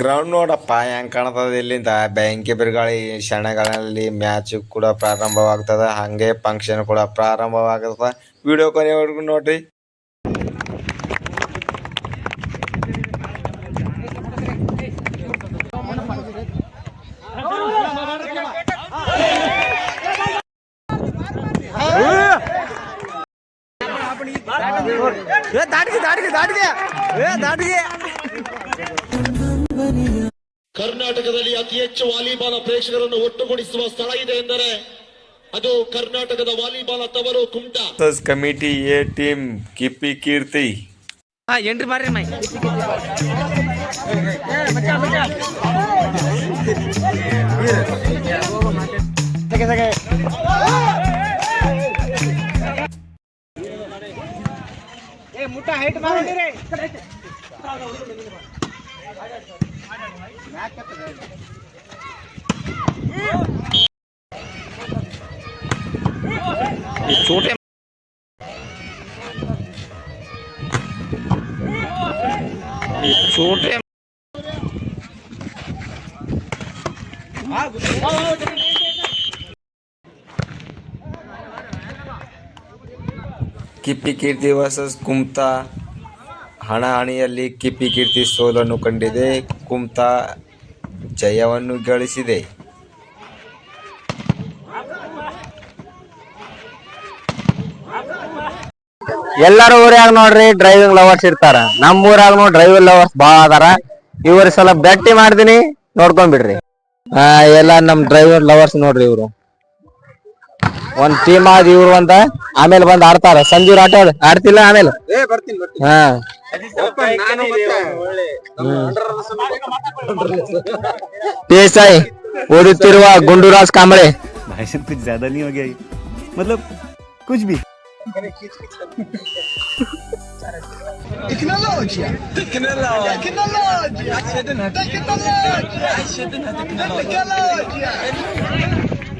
Ground ನೋಡಪ್ಪ ಹೆಂಗ್ ಕಾಣ್ತದ ಇಲ್ಲಿಂದ. ಬೆಂಕಿ ಬಿರುಗಾಳಿ ಕ್ಷಣಗಳಲ್ಲಿ ಮ್ಯಾಚ್ ಕೂಡ ಪ್ರಾರಂಭವಾಗ್ತದ. ಹಂಗೆ ಫಂಕ್ಷನ್ ಕೂಡ ಪ್ರಾರಂಭವಾಗ್ತದ. ವಿಡಿಯೋ ಕೊನೆವರೆಗೂ ನೋಡ್ರಿ. ಕರ್ನಾಟಕದಲ್ಲಿ ಅತಿ ಹೆಚ್ಚು ವಾಲಿಬಾಲ್ ಪ್ರೇಕ್ಷಕರನ್ನು ಒಟ್ಟುಗೂಡಿಸುವ ಸ್ಥಳ ಇದೆ ಎಂದರೆ ಅದು ಕರ್ನಾಟಕದ ವಾಲಿಬಾಲ್ ತವರು ಕುಮಟ. ಕಮಿಟಿ ಎ ಟೀಮ್ ಕಿಪ್ಪಿ ಕೀರ್ತಿ ಹಾ ಎಂಟ್ರಿ ಮಾಡ್ರಿ ಮೈ Kippi Kitty versus Kumta. ಹಣಾಹಣಿಯಲ್ಲಿ ಕಿಪ್ಪಿ ಕೀರ್ತಿ ಸೋಲನ್ನು ಕಂಡಿದೆ ಕುಮ್ತಾ ಜಯವನ್ನು ಗಳಿಸಿದೆ. ಎಲ್ಲಾರು ಊರಾಗ ನೋಡ್ರಿ ಡ್ರೈವಿಂಗ್ ಲವರ್ಸ್ ಇರ್ತಾರ. ನಮ್ಮ ಊರಾಗ ನೋಡ್ ಡ್ರೈವಿಂಗ್ ಲವರ್ಸ್ ಬಾಳ ಅದಾರ. ಇವ್ರ ಸಲ ಭೇಟಿ ಮಾಡ್ತೀನಿ ನೋಡ್ಕೊಂಡ್ಬಿಡ್ರಿ ಆ ಎಲ್ಲ ನಮ್ ಡ್ರೈವರ್ ಲವರ್ಸ್ ನೋಡ್ರಿ ಇವ್ರು. ಒಂದ್ ಟೀಮ್ ಆದ್ ಇವ್ರು ಅಂತ ಆಮೇಲೆ ಬಂದ್ ಆಡ್ತಾರ ಸಂಜು ಆಟ ಆಡ್- ಆಡ್ತಿಲ್ಲ ಆಮೇಲೆ ಹಾ ದೇಸಾಯಿ ಓದುತ್ತಿರುವ ಗುಂಡೂರಾಜ್ ಕಾಂಬಳೆ भाषण कुछ ज्यादा नहीं हो गया ये? मतलब कुछ भी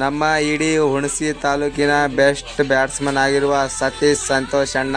ನಮ್ಮ ಇಡೀ ಹುಣಸಿ ತಾಲೂಕಿನ ಬೆಸ್ಟ್ ಬ್ಯಾಟ್ಸ್ಮನ್ ಆಗಿರುವ ಸತೀಶ್ ಸಂತೋಷ್ ಅಣ್ಣ.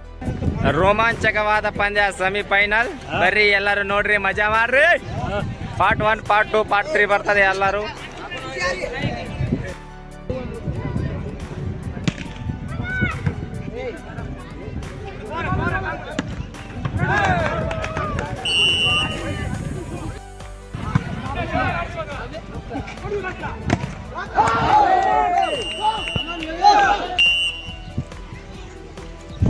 ರೋಮಾಂಚಕವಾದ ಪಂದ್ಯ ಸೆಮಿಫೈನಲ್ ಬರ್ರಿ ಎಲ್ಲರೂ ನೋಡ್ರಿ ಮಜಾ ಮಾಡ್ರಿ. Part one part two part three ಬರ್ತದೆ ಎಲ್ಲರೂ.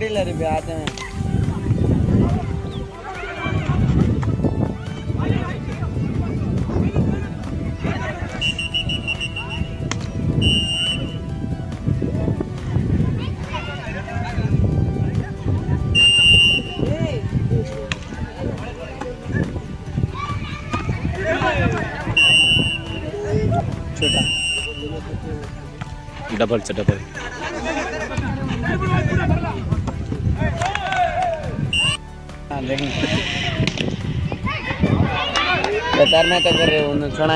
પકડી લે બે में डबल से डबल ಕರ್ನಾಟಕ ರೀ ಒಂದು ಚಣ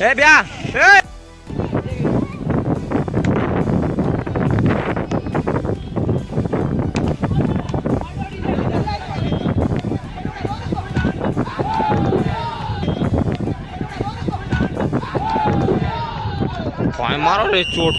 ಏ ಬ್ಯಾ ಏ काय मारो रे चोट